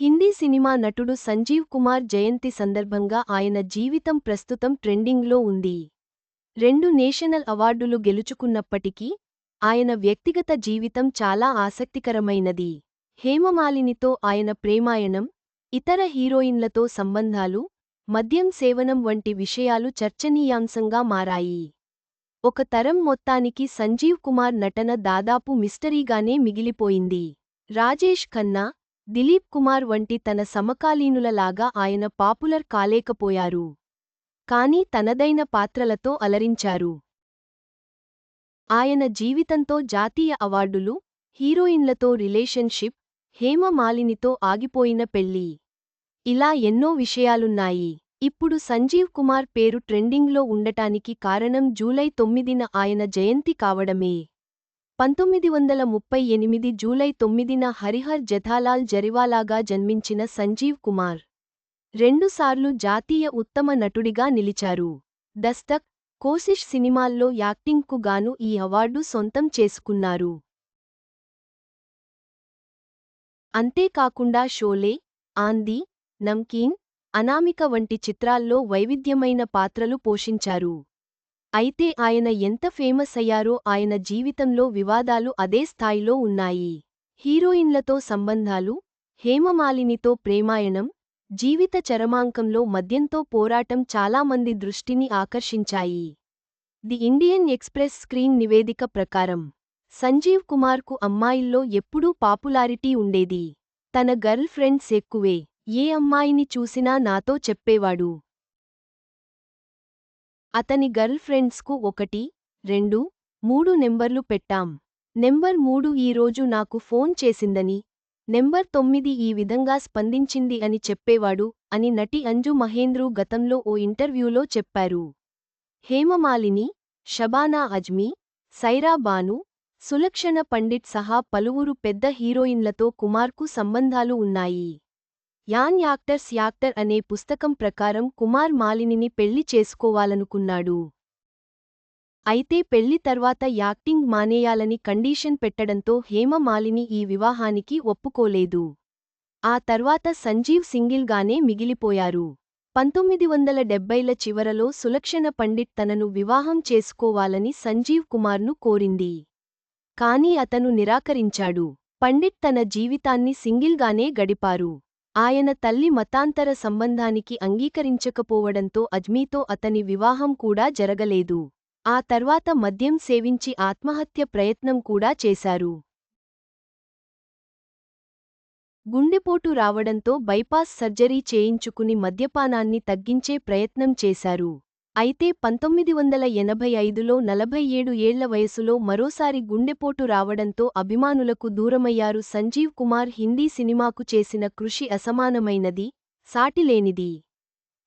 Hindi cinema నటుడు సంజీవ్ కుమార్ జయంతి సందర్భంగా ఆయన జీవితం ప్రస్తుతం ట్రెండింగ్లో ఉంది. రెండు నేషనల్ అవార్డులు గెలుచుకున్నప్పటికీ ఆయన వ్యక్తిగత జీవితం చాలా ఆసక్తికరమైనది. హేమమాలినితో ఆయన ప్రేమాయణం ఇతర హీరోయిన్లతో సంబంధాలు మద్యం సేవనం వంటి విషయాలు చర్చనీయాంశంగా మారాయి. ఒక తరం మొత్తానికి సంజీవ్ కుమార్ నటన దాదాపు మిస్టరీగానే మిగిలిపోయింది. రాజేష్ ఖన్నా దిలీప్ కుమార్ వంటి తన సమకాలీనులలాగా ఆయన పాపులర్ కాలేకపోయారు. కానీ తనదైన పాత్రలతో అలరించారు. ఆయన జీవితంతో జాతీయ అవార్డులు హీరోయిన్లతో రిలేషన్షిప్ హేమ మాలినితో ఆగిపోయిన పెళ్ళి. ఇలా ఎన్నో విషయాలున్నాయి. ఇప్పుడు సంజీవ్ కుమార్ పేరు ట్రెండింగ్లో ఉండటానికి కారణం జూలై తొమ్మిదిన ఆయన జయంతి కావడమే. పంతొమ్మిది వందల ముప్పై ఎనిమిది జూలై తొమ్మిదిన హరిహర్ జథాలాల్ జరివాలాగా జన్మించిన సంజీవ్ కుమార్. రెండుసార్లు జాతీయ ఉత్తమ నటుడిగా నిలిచారు. దస్తక్ కోసిష్ సినిమాల్లో యాక్టింగ్కు గాను ఈ అవార్డు సొంతం చేసుకున్నారు. అంతేకాకుండా షోలే ఆంది నమ్కీన్ అనామిక వంటి చిత్రాల్లో వైవిధ్యమైన పాత్రలు పోషించారు. అయితే ఆయన ఎంత ఫేమస్ అయ్యారో ఆయన జీవితంలో వివాదాలు అదే స్థాయిలో ఉన్నాయి. హీరోయిన్లతో సంబంధాలు హేమమాలినితో ప్రేమాయణం జీవిత చరమాంకంలో మద్యంతో పోరాటం చాలామంది దృష్టిని ఆకర్షించాయి. ది ఇండియన్ ఎక్స్ప్రెస్ స్క్రీన్ నివేదిక ప్రకారం సంజీవ్ కుమార్కు అమ్మాయిల్లో ఎప్పుడూ పాపులారిటీ ఉండేది. తన గర్ల్ ఫ్రెండ్స్ ఎక్కువే ఏ అమ్మాయిని చూసినా నాతో చెప్పేవాడు. అతని గర్ల్ ఫ్రెండ్స్కు ఒకటి రెండు మూడు నెంబర్లు పెట్టాం. నెంబర్ మూడు ఈరోజు నాకు ఫోన్ చేసిందని నెంబర్ తొమ్మిది ఈ విధంగా స్పందించింది అని చెప్పేవాడు అని నటి అంజు మహేంద్రు గతంలో ఓ ఇంటర్వ్యూలో చెప్పారు. హేమమాలిని షబానా అజ్మీ సైరా బాను సులక్షణ పండిట్ సహా పలువురు పెద్ద హీరోయిన్లతో కుమార్కు సంబంధాలు ఉన్నాయి. యాన్ యాక్టర్స్ యాక్టర్ అనే పుస్తకం ప్రకారం కుమార్ మాలినిని పెళ్ళి చేసుకోవాలనుకున్నాడు. అయితే పెళ్ళి తర్వాత యాక్టింగ్ మానేయాలని కండీషన్ పెట్టడంతో హేమ మాలిని ఈ వివాహానికి ఒప్పుకోలేదు. ఆ తర్వాత సంజీవ్ సింగిల్గానే మిగిలిపోయారు. పంతొమ్మిది వందల డెబ్బైల చివరలో సులక్షణ పండిట్ తనను వివాహం చేసుకోవాలని సంజీవ్ కుమార్ను కోరింది. కాని అతను నిరాకరించాడు. పండిట్ తన జీవితాన్ని సింగిల్గానే గడిపారు. ఆయన తల్లి మతాంతర సంబంధానికి అంగీకరించకపోవడంతో అజ్మీతో అతని వివాహం కూడా జరగలేదు. ఆ తర్వాత మద్యం సేవించి ఆత్మహత్య ప్రయత్నం కూడా చేశారు. గుండెపోటు రావడంతో బైపాస్ సర్జరీ చేయించుకుని మద్యపానాన్ని తగ్గించే ప్రయత్నం చేశారు. అయితే పంతొమ్మిది వందల ఎనభై ఐదులో నలభై ఏడు ఏళ్ళ వయసులో మరోసారి గుండెపోటు రావడంతో అభిమానులకు దూరమయ్యారు సంజీవ్ కుమార్. హిందీ సినిమాకు చేసిన కృషి అసమానమైనది సాటిలేనిది.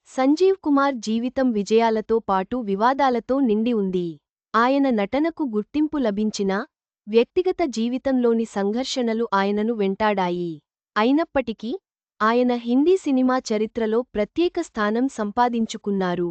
సంజీవ్ కుమార్ జీవితం విజయాలతో పాటు వివాదాలతో నిండి ఉంది. ఆయన నటనకు గుర్తింపు లభించినా వ్యక్తిగత జీవితంలోని సంఘర్షణలు ఆయనను వెంటాడాయి. అయినప్పటికీ ఆయన హిందీ సినిమా చరిత్రలో ప్రత్యేక స్థానం సంపాదించుకున్నారు.